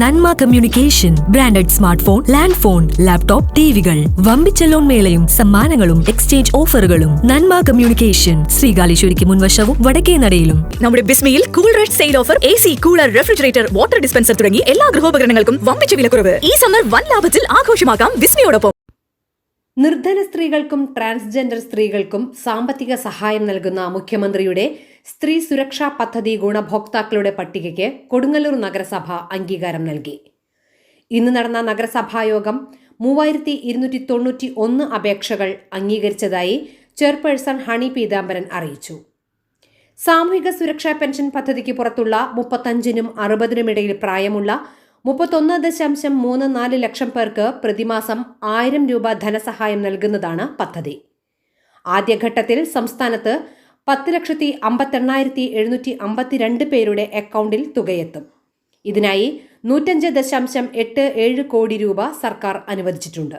Nanma communication branded smart phone land phone laptop ടിവികൾ. വമ്പിച്ച loan മേളയും സമ്മാനങ്ങളും exchange ഓഫറുകളും. നന്മ കമ്മ്യൂണിക്കേഷൻ ശ്രീകാലേശ്വരിക്ക് മുൻവശവും വടക്കേ നടയിലും. നമ്മുടെ ബിസ്മയിൽ cool red sale offer A C cooler refrigerator water dispenser തുടങ്ങി എല്ലാ ഗൃഹോപകരണങ്ങൾക്കും വമ്പിച്ച വിലക്കുറവ്. ഈ സമ്മർ വൻ ലാഭത്തിൽ ആഘോഷമാക്കാം ബിസ്മിയോടൊപ്പം. നിർധന സ്ത്രീകൾക്കും ട്രാൻസ്ജെൻഡർ സ്ത്രീകൾക്കും സാമ്പത്തിക സഹായം നൽകുന്ന മുഖ്യമന്ത്രിയുടെ സ്ത്രീ സുരക്ഷാ പദ്ധതി ഗുണഭോക്താക്കളുടെ പട്ടികയ്ക്ക് കൊടുങ്ങല്ലൂർ നഗരസഭ അംഗീകാരം നൽകി. ഇന്ന് നടന്ന നഗരസഭായോഗം മൂവായിരത്തി ഇരുന്നൂറ്റി തൊണ്ണൂറ്റി ഒന്ന് അപേക്ഷകൾ അംഗീകരിച്ചതായി ചെയർപേഴ്സൺ ഹണി പീതാംബരൻ അറിയിച്ചു. സാമൂഹിക സുരക്ഷാ പെൻഷൻ പദ്ധതിക്ക് പുറത്തുള്ള മുപ്പത്തഞ്ചിനും അറുപതിനും ഇടയിൽ പ്രായമുള്ള മുപ്പത്തൊന്ന് ദശാംശം മൂന്ന് നാല് ലക്ഷം പേർക്ക് പ്രതിമാസം ആയിരം രൂപ ധനസഹായം നൽകുന്നതാണ് പദ്ധതി. ആദ്യഘട്ടത്തിൽ സംസ്ഥാനത്ത് പത്ത് ലക്ഷത്തി അമ്പത്തെണ്ണായിരത്തി എഴുന്നൂറ്റി അമ്പത്തിരണ്ട് പേരുടെ അക്കൗണ്ടിൽ തുകയെത്തും. ഇതിനായി നൂറ്റഞ്ച് ദശാംശം എട്ട് ഏഴ് കോടി രൂപ സർക്കാർ അനുവദിച്ചിട്ടുണ്ട്.